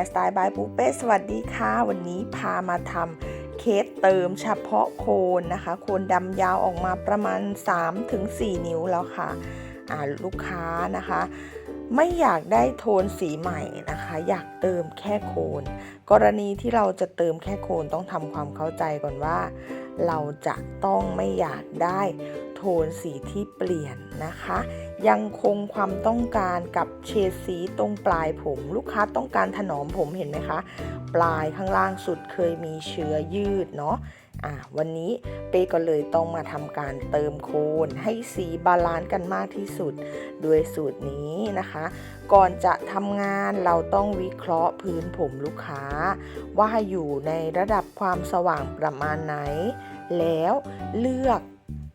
ร์สไตล์บายปูเป้สวัสดีค่ะ วันนี้พามาทำเคสเติมเฉพาะโคนนะคะ โคนดำยาวออกมาประมาณ 3-4 นิ้วแล้วค่ะลูกค้านะคะ ไม่อยากได้โทนสีใหม่นะคะ อยากเติมแค่โคน กรณีที่เราจะเติมแค่โคนต้องทำความเข้าใจก่อนว่า เราจะต้องไม่อยากได้โทนสีที่เปลี่ยนนะคะ ยังคงความต้องการกับเฉดสีตรงปลายผม ลูกค้าต้องการถนอมผมเห็นไหมคะ ปลายข้างล่างสุดเคยมีเชื้อยืดเนาะอะวันนี้เป้ก็เลยต้องมาทำการเติมโคนให้สีบาลานซ์กันมากที่สุดด้วยสูตรนี้นะคะ ก่อนจะทำงานเราต้องวิเคราะห์พื้นผมลูกค้า ว่าอยู่ในระดับความสว่างประมาณไหน แล้วเลือก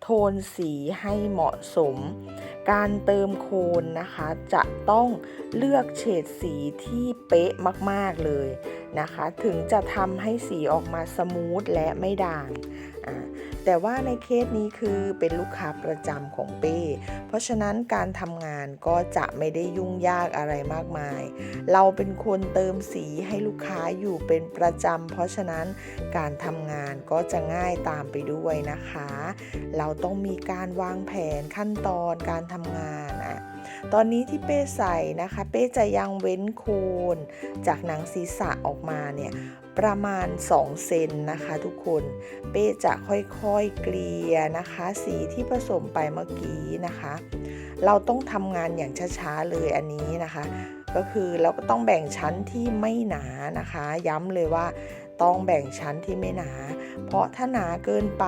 โทนสีให้เหมาะสม การเติมโคนนะคะจะต้องเลือกเฉดสีที่เป๊ะมากๆเลยนะคะ ถึงจะทำให้สีออกมาสมูทและไม่ด่างอ่า แต่ว่าในเคสนี้คือเป็นลูกค้าประจำของเป้ เพราะฉะนั้นการทำงานก็จะไม่ได้ยุ่งยากอะไรมากมาย เราเป็นคนเติมสีให้ลูกค้าอยู่เป็นประจำเพราะฉะนั้นการทำงานก็จะง่ายตามไปด้วยนะคะ เราต้องมีการวางแผนขั้นตอนการทำงานอะตอนนี้ที่เป้ใส่นะคะ เป้จะยังเว้นโคนจากหนังศีรษะออกมาเนี่ย ประมาณ 2 เซนนะคะทุกคนเป้จะค่อยๆเกลี่ยนะคะ สีที่ผสมไปเมื่อกี้นะคะ เราต้องทำงานอย่างช้าๆเลยอันนี้นะคะ ก็คือเราก็ต้องแบ่งชั้นที่ไม่หนานะคะ ย้ำเลยว่าต้องแบ่งชั้นที่ไม่หนา เพราะถ้าหนาเกินไป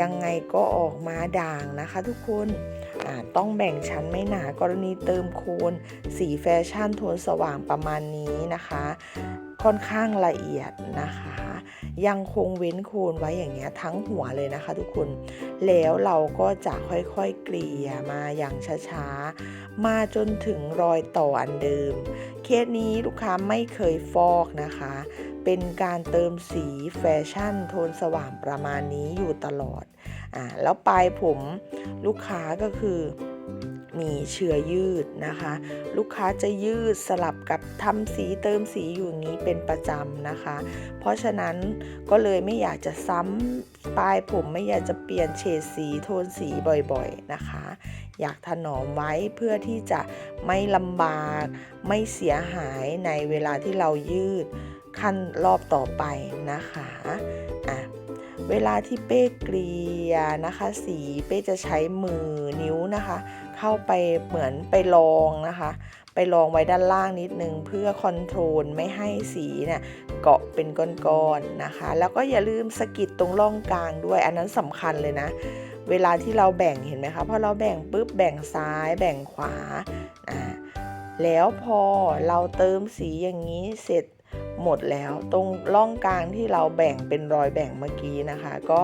ยังไงก็ออกมาด่างนะคะ ทุกคนต้องแบ่งชั้นไม่หนากรณีเติมโคน สีแฟชั่นโทนสว่างประมาณนี้นะคะ ค่อนข้างละเอียดนะคะ ยังคงเว้นโคนไว้อย่างเงี้ยทั้งหัวเลยนะคะ ทุกคนแล้วเราก็จะค่อยๆเกลี่ยมาอย่างช้าๆ มาจนถึงรอยต่ออันเดิม เคสนี้ลูกค้าไม่เคยฟอกนะคะ เป็นการเติมสีแฟชั่น โทนสว่างประมาณนี้อยู่ตลอดอ่าแล้วปลายผมลูกค้าก็คือ มีเชื้อยืดนะคะ ลูกค้าจะยืดสลับกับทำสีเติมสีอยู่อย่างนี้เป็นประจำนะคะ เพราะฉะนั้นก็เลยไม่อยากจะซ้ำปลายผมไม่อยากจะเปลี่ยนเฉดสีโทนสีบ่อยๆนะคะ อยากถนอมไว้เพื่อที่จะไม่ลำบากไม่เสียหายในเวลาที่เรายืดขั้นรอบต่อไปนะคะอะเวลาที่เป้เกลียนะคะ สีเป้จะใช้มือนิ้วนะคะ เข้าไปเหมือนไปลองนะคะ ไปลองไว้ด้านล่างนิดนึงเพื่อคอนโทรลไม่ให้สีเนี่ยเกาะเป็นก้อนๆนะคะ แล้วก็อย่าลืมสกิดตรงร่องกลางด้วย อันนั้นสำคัญเลยนะ เวลาที่เราแบ่งเห็นไหมคะพอเราแบ่งปุ๊บแบ่งซ้าย แบ่งขวาอ่าแล้วพอเราเติมสีอย่างนี้เสร็จ หมดแล้วตรงร่องกลางที่เราแบ่งเป็นรอยแบ่งเมื่อกี้นะคะ ก็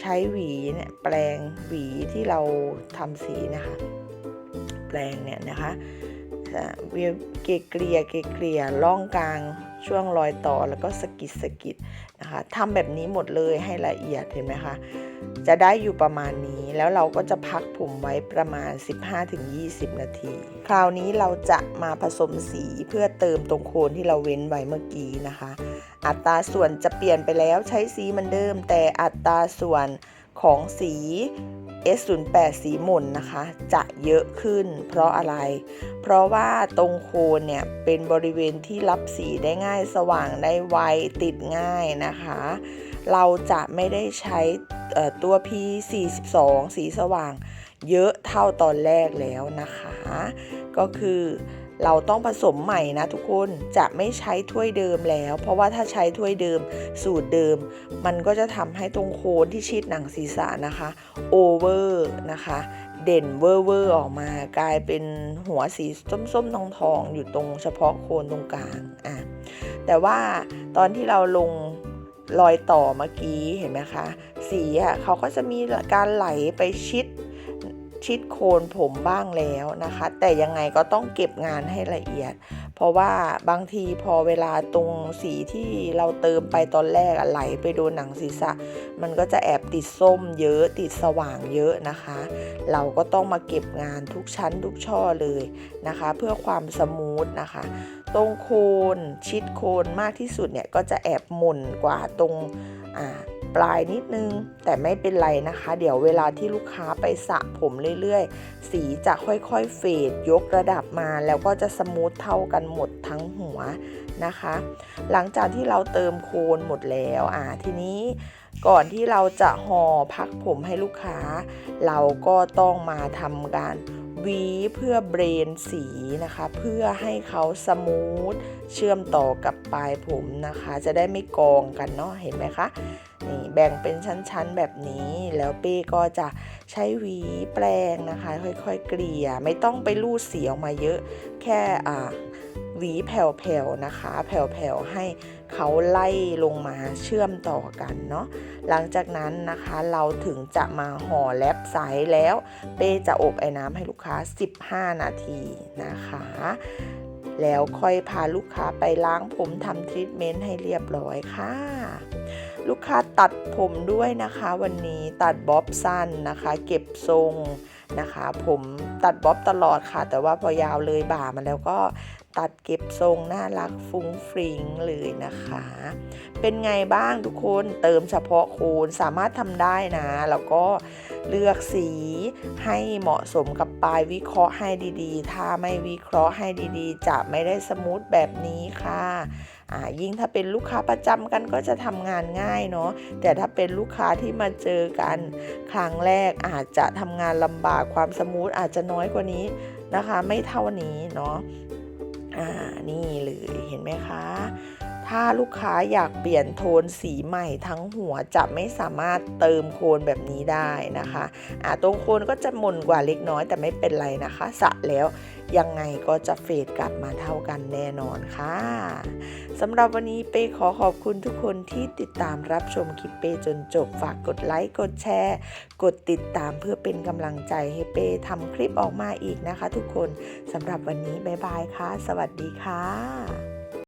ใช้หวีเนี่ยแปลงหวีที่เราทำสีนะคะ แปลงเนี่ยนะคะเกลี่ยเกลี่ยเกลี่ยร่องกลาง ช่วงรอยต่อแล้วก็สะกิดสะกิดนะคะทำแบบนี้หมดเลยให้ละเอียดเห็นไหมคะจะได้อยู่ประมาณนี้แล้วเราก็จะพักผมไว้ประมาณ 15-20 นาที คราวนี้เราจะมาผสมสีเพื่อเติมตรงโคนที่เราเว้นไว้เมื่อกี้นะคะ อัตราส่วนจะเปลี่ยนไปแล้วใช้สีมือนเดิม แต่อัตราส่วน ของสี S08 สีหม่นนะคะ จะเยอะขึ้น เพราะอะไร เพราะว่าตรงโคนเนี่ยเป็นบริเวณที่รับสีได้ง่ายสว่างได้ไวติดง่ายนะคะ เราจะไม่ได้ใช้ตัว P42 สีสว่างเยอะเท่าตอนแรกแล้วนะคะ ก็คือ เราต้องผสมใหม่นะทุกคนจะไม่ใช้ถ้วยเดิมแล้ว เพราะว่าถ้าใช้ถ้วยเดิมสูตรเดิม มันก็จะทำให้ตรงโคนที่ชิดหนังศีรษะนะคะโอเวอร์นะคะเด่นเวอร์เวอร์ออกมากลายเป็นหัวสีส้มๆทองทองๆอยู่ตรงเฉพาะโคนตรงกลางอะแต่ว่าตอนที่เราลงรอยต่อเมื่อกี้เห็นไหมคะ สีอะเขาก็จะมีการไหลไปชิด ชิดโคนผมบ้างแล้วนะคะ แต่ยังไงก็ต้องเก็บงานให้ละเอียด เพราะว่าบางทีพอเวลาตรงสีที่เราเติมไปตอนแรกไหลไปโดนหนังศีรษะ มันก็จะแอบติดส้มเยอะติดสว่างเยอะนะคะ เราก็ต้องมาเก็บงานทุกชั้นทุกช่อเลยนะคะ เพื่อความสมูทนะคะ ตรงโคนชิดโคนมากที่สุดเนี่ยก็จะแอบหม่นกว่าตรงอ่า ปลายนิดนึง แต่ไม่เป็นไรนะคะ เดี๋ยวเวลาที่ลูกค้าไปสระผมเรื่อยๆ สีจะค่อยๆเฟดยกระดับมาแล้วก็จะสมูทเท่ากันหมดทั้งหัวนะคะ หลังจากที่เราเติมโคนหมดแล้วอ่าทีนี้ก่อนที่เราจะห่อพักผมให้ลูกค้า เราก็ต้องมาทำการ วีเพื่อเบรนสีนะคะ เพื่อให้เขาสมูทเชื่อมต่อกับปลายผมนะคะ จะได้ไม่กองกันเนาะเห็นไหมคะนี่แบ่งเป็นชั้นๆแบบนี้ แล้วเป้ก็จะใช้หวีแปรงนะคะ ค่อยๆเกลี่ยไม่ต้องไปรูดสีออกมาเยอะ แค่อ่าหวีแผ่วๆนะคะ แผ่วๆให้ เขาไล่ลงมาเชื่อมต่อกันเนาะหลังจากนั้นนะคะเราถึงจะมาห่อแลบไซส์แล้ว เป้จะอบไอ้น้ำให้ลูกค้า 15 นาทีนะคะ แล้วค่อยพาลูกค้าไปล้างผมทำทรีทเมนต์ให้เรียบร้อยค่ะ ลูกค้าตัดผมด้วยนะคะ วันนี้ตัดบ๊อบสั้นนะคะ เก็บทรงนะคะ ผมตัดบ๊อบตลอดค่ะ แต่ว่าพอยาวเลยบ่ามันแล้วก็ตัดเก็บทรงน่ารักฟุ้งฟริ้งเลยนะคะ เป็นไงบ้างทุกคนเติมเฉพาะโคนสามารถทำได้นะ แล้วก็เลือกสีให้เหมาะสมกับปลายวิเคราะห์ให้ดีๆ ถ้าไม่วิเคราะห์ให้ดีๆ จะไม่ได้สมูทแบบนี้ค่ะ ยิ่งถ้าเป็นลูกค้าประจำกันก็จะทำงานง่ายเนาะแต่ถ้าเป็นลูกค้าที่มาเจอกัน ครั้งแรกอาจจะทำงานลำบากความสมูทอาจจะน้อยกว่านี้นะคะ ไม่เท่านี้เนาะอ่านี่เลยเห็นไหมคะ ถ้าลูกค้าอยากเปลี่ยนโทนสีใหม่ทั้งหัวจะไม่สามารถเติมโคนแบบนี้ได้นะคะอ่าตรงโคนก็จะหม่นกว่าเล็กน้อยแต่ไม่เป็นไรนะคะสระแล้วยังไงก็จะเฟดกลับมาเท่ากันแน่นอนค่ะสำหรับวันนี้เป้ขอขอบคุณทุกคนที่ติดตามรับชมคลิปเป้จนจบฝากกดไลค์กดแชร์กดติดตามเพื่อเป็นกำลังใจให้เป้ทำคลิปออกมาอีกนะคะ ทุกคนสำหรับวันนี้บ๊ายบายค่ะ สวัสดีค่ะ